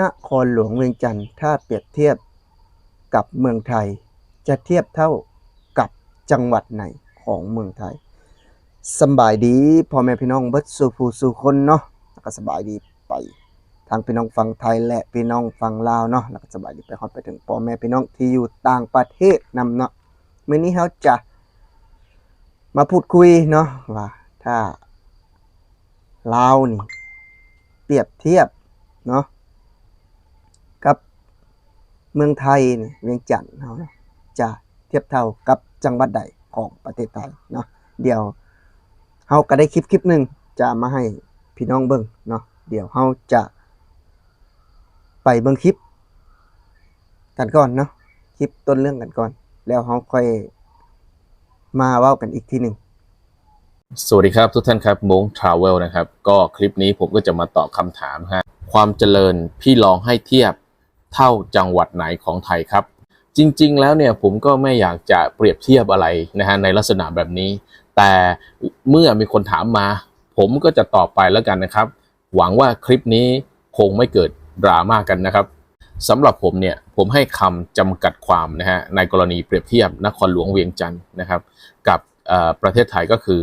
นครหลวงเวียงจันทร์ถ้าเปรียบเทียบกับเมืองไทย จะเทียบเท่ากับจังหวัดไหนของเมืองไทยสบายดีพ่อแม่พี่น้องเบิดสู่ผู้สู่คนเนาะแล้วก็สบายดีไปทางพี่น้องฝั่งไทยและพี่น้องฝั่งลาวเนาะแล้วก็สบายดีไปฮอดไปถึงพ่อแม่พี่น้องที่อยู่ต่างประเทศนำเนาะมื้อนี้เราจะมาพูดคุยเนาะว่าถ้าลาวนี่เปรียบเทียบเนาะ เมืองไทยนี่เวียงจันทน์เฮาเนาะจะเทียบเท่ากับจังหวัดใดของประเทศไทยเนาะเดี๋ยวเฮาก็ได้คลิปคลิปหนึ่งจะมาให้พี่น้องเบิ่งเนาะเดี๋ยวเฮาจะไปเบิ่งคลิป กันก่อนเนาะคลิปต้นเรื่องกันก่อน แล้วเฮาค่อยมาเว้ากันอีกทีหนึ่งสวัสดีครับทุกท่านครับมงทราเวลนะครับ ก็คลิปนี้ผมก็จะมาตอบคำถามฮะความเจริญพี่ลองให้เทียบ เท่าจังหวัดไหนของไทยครับ จริงๆ แล้วเนี่ยผมก็ไม่อยากจะเปรียบเทียบอะไรนะฮะในลักษณะแบบนี้ แต่เมื่อมีคนถามมา ผมก็จะตอบไปแล้วกันนะครับ หวังว่าคลิปนี้คงไม่เกิดดราม่ากันนะครับสำหรับผมเนี่ยผมให้คำจำกัดความนะฮะในกรณีเปรียบเทียบนครหลวงเวียงจันทร์นะครับ กับประเทศไทยก็คือ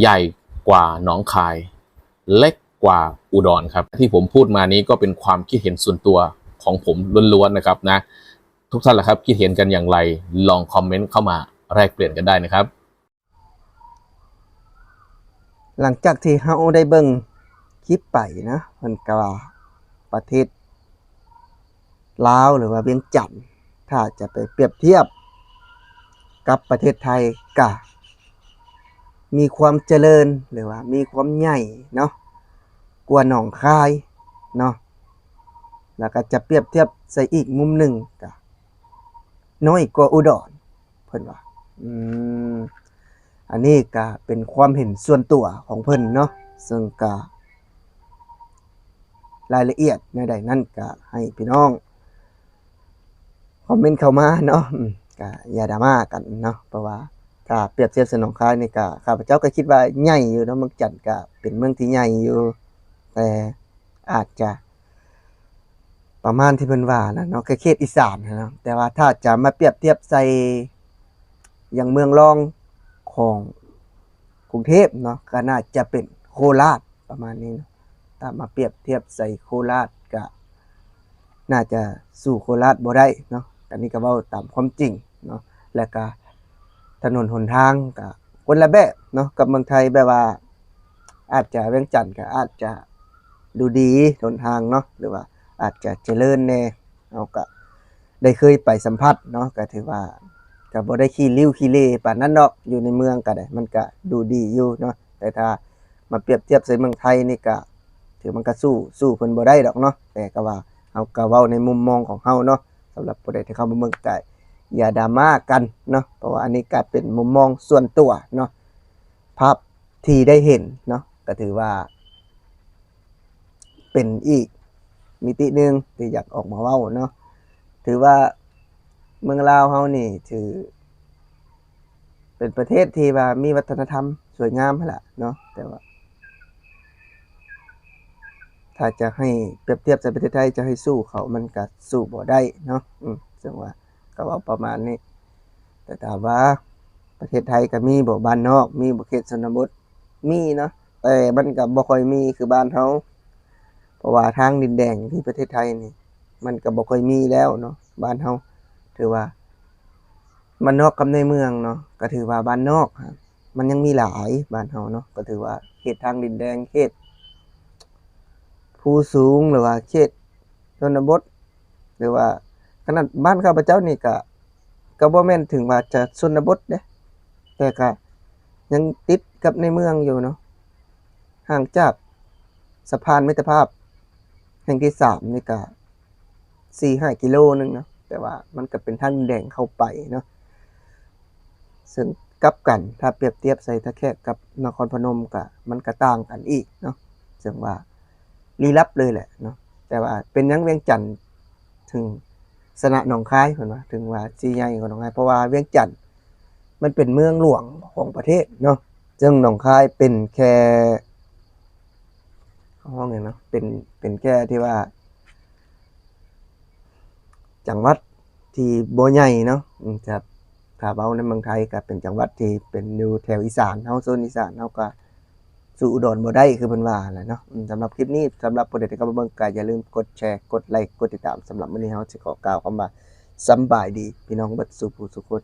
ใหญ่กว่าหนองคาย เล็กกว่าอุดรครับ ที่ผมพูดมานี้ก็เป็นความคิดเห็นส่วนตัว ของผมล้วนๆนะครับนะ ทุกท่านละครับคิดเห็นกันอย่างไรลองคอมเมนต์เข้ามาแลกเปลี่ยนกันได้นะครับ หลังจากที่เฮาได้เบิ่งคลิปไปนะเพิ่นก็ว่าประเทศลาวหรือว่าเวียงจันทน์ถ้าจะไปเปรียบเทียบ กับประเทศไทยก็มีความเจริญหรือว่ามีความใหญ่เนาะกว่าหนองคายเนาะ แล้วก็จะเปรียบเทียบใส่อีกมุมหนึ่งก็น้อยกว่าอุดรเพิ่นว่าอืมอันนี้ก็เป็นความเห็นส่วนตัวของเพิ่นเนาะซึ่งก็รายละเอียดในใดนั่นก็ให้พี่น้องคอมเมนต์เข้ามาเนาะก็อย่าดราม่ากันเนาะเพราะว่าถ้าเปรียบเทียบสนองคานี่ก็ข้าพเจ้าก็คิดว่าใหญ่อยู่เนาะเมืองจันทน์ก็เป็นเมืองที่ใหญ่อยู่ แต่อาจจะ ประมาณที่เพิ่นว่านะเนาะเขตอีสานนะแต่ว่าถ้าจะมาเปรียบเทียบใส่อย่างเมืองรองของกรุงเทพเนาะก็น่าจะเป็นโคราชประมาณนี้นะถ้ามาเปรียบเทียบใส่โคราชก็น่าจะสู้โคราชบ่ได้เนาะอันนี้ก็เว้าตามความจริงเนาะแล้วก็ถนนหนทางก็คนละแบบเนาะกับเมืองไทยแบบว่า อาจจะเวียงจันทน์ก็อาจจะดูดีหนทางเนาะหรือว่า อาจจะเจริญแน่เอาก็ได้เคยไปสัมผัสเนาะก็ถือว่าก็บ่ได้ขี้ริ้วขี้เล่ปานนั้นดอกอยู่ในเมืองก็ได้มันก็ดูดีอยู่เนาะแต่ถ้ามาเปรียบเทียบใส่เมืองไทยนี่ก็ถือมันก็สู้สู้เพิ่นบ่ได้ดอกเนาะแต่ก็ว่าเฮาก็เว้าในมุมมองของเฮาเนาะสำหรับผู้ใดที่เข้ามาเมืองก็อย่าดราม่ากันเนาะเพราะว่าอันนี้ก็เป็นมุมมองส่วนตัวเนาะภาพที่ได้เห็นเนาะก็ถือว่า เป็นอีก มิติหนึ่งที่อยากออกมาเว้าเนาะถือว่าเมืองลาวเฮานี่ถือ เป็นประเทศที่ว่ามีวัฒนธรรมสวยงามหั่นล่ะเนาะแต่ว่า ถ้าจะให้เปรียบเทียบใส่ประเทศไทยจะให้สู้เขามันก็สู้บ่ได้เนาะอืมซึ่งว่าก็เว้าประมาณนี้ แต่ถามว่าประเทศไทยก็มีบ่บ้านนอก มีบ่เขตชนบทมีเนาะแต่มันก็บ่ค่อยมีคือบ้านเฮา เพราะว่าทางดินแดงที่ประเทศไทยนี่มันก็บ่ค่อยมีแล้วเนาะบ้านเฮาถือว่าบ้านนอกกับในเมืองเนาะก็ถือว่าบ้านนอกมันยังมีหลายบ้านเฮาเนาะก็ถือว่าเขตทางดินแดงเขตภูสูงหรือว่าเขตชนบทหรือว่าขนาดบ้านข้าพเจ้านี่ก็ก็บ่แม่นถึงว่าจะชนบทเด้แต่ก็ยังติดกับในเมืองอยู่เนาะห่างจากสะพานมิตรภาพ แห่งที่สามนี่ก็สี่ห้ากิโลนึงเนาะแต่ว่ามันก็เป็นทางแดงเข้าไปเนาะซึ่งกับกันถ้าเปรียบเทียบใส่ตะแคกกับนครพนมก็มันก็ต่างกันอีกเนาะซึ่งว่าลี้ลับเลยแหละเนาะแต่ว่าเป็นยังเวียงจันทน์ถึงสนะหนองคายเพิ่นว่าถึงว่าสิใหญ่กว่าหนองคายเพราะว่าเวียงจันทน์มันเป็นเมืองหลวงของประเทศเนาะซึ่งหนองคายเป็นแค่ ห้องเนี่ยเนาะเป็นเป็นแค่ที่ว่า จังหวัดที่โบใหญ่เนาะครับถ้าเบาในเมืองไทยก็เป็นจังหวัดที่เป็นอยู่แถวอีสานเฮาโซนอีสานเฮาก็สู่อุดรบ่ได้คือเพิ่นว่าแหละเนาะสำหรับคลิปนี้สำหรับผู้ใดที่เข้ามเบิ่งก็อย่าลืมกดแชร์กดไลค์กดติดตามสำหรับมื้อนี้เฮาสิขอกล่าวคำว่าสำบายดีพี่น้องเบิดสู่ผู้สุขคน